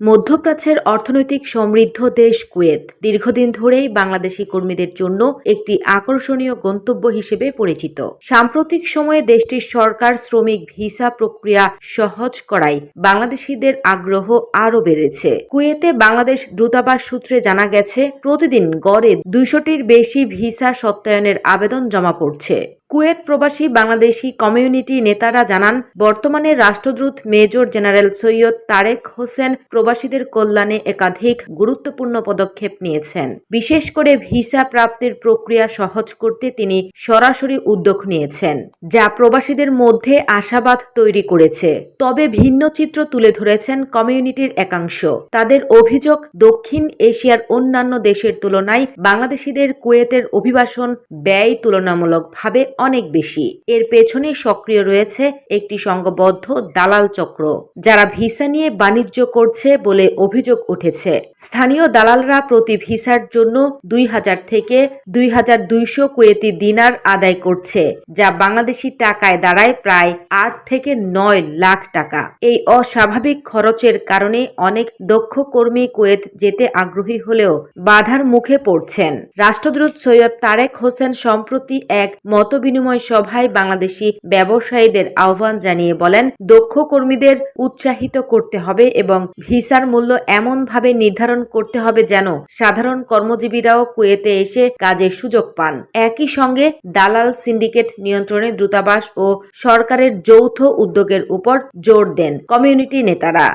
মধ্যপ্রাচ্যের অর্থনৈতিক সমৃদ্ধ দেশ কুয়েত দীর্ঘদিন ধরেই বাংলাদেশি কর্মীদের জন্য একটি আকর্ষণীয় গন্তব্য হিসেবে পরিচিত। সাম্প্রতিক সময়ে দেশটির সরকার শ্রমিক ভিসা প্রক্রিয়া সহজ করায় বাংলাদেশিদের আগ্রহ আরও বেড়েছে। কুয়েতে বাংলাদেশ দূতাবাস সূত্রে জানা গেছে, প্রতিদিন গড়ে দুইশোটির বেশি ভিসা সত্যায়নের আবেদন জমা পড়ছে। কুয়েত প্রবাসী বাংলাদেশি কমিউনিটি নেতারা জানান, বর্তমানে রাষ্ট্রদূত মেজর জেনারেল সৈয়দ তারেক হোসেন প্রবাসীদের কল্যাণে একাধিক গুরুত্বপূর্ণ পদক্ষেপ নিয়েছেন। বিশেষ করে ভিসা প্রাপ্তির প্রক্রিয়া সহজ করতে তিনি সরাসরি উদ্যোগ নিয়েছেন, যা প্রবাসীদের মধ্যে আশাবাদ তৈরি করেছে। তবে ভিন্ন চিত্র তুলে ধরেছেন কমিউনিটির একাংশ। তাদের অভিযোগ, দক্ষিণ এশিয়ার অন্যান্য দেশের তুলনায় বাংলাদেশিদের কুয়েতের অভিবাসন ব্যয় তুলনামূলকভাবে অনেক বেশি। এর পেছনে সক্রিয় রয়েছে একটি সংঘবদ্ধ দালাল চক্র, যারা ভিসা নিয়ে বাণিজ্য করছে বলে অভিযোগ উঠেছে। স্থানীয় দালালরা প্রতি ভিসার জন্য দুই হাজার থেকে দুই হাজার দুইশো কুয়েতি দিনার আদায় করছে, যা বাংলাদেশি টাকায় দাঁড়ায় প্রায় আট থেকে নয় লাখ টাকা। এই অস্বাভাবিক খরচের কারণে অনেক দক্ষ কর্মী কুয়েত যেতে আগ্রহী হলেও বাধার মুখে পড়ছেন। রাষ্ট্রদূত সৈয়দ তারেক হোসেন সম্প্রতি এক মতবিনিময় সভায় বাংলাদেশি ব্যবসায়ীদের আহ্বান জানিয়ে বলেন, দক্ষ কর্মীদের উৎসাহিত করতে হবে এবং ভিসার মূল্য এমনভাবে নির্ধারণ করতে হবে যেন সাধারণ কর্মজীবীরাও কুয়েতে এসে কাজের সুযোগ পান। একই সঙ্গে দালাল সিন্ডিকেট নিয়ন্ত্রণে দূতাবাস ও সরকারের যৌথ উদ্যোগের উপর জোর দেন কমিউনিটি নেতারা।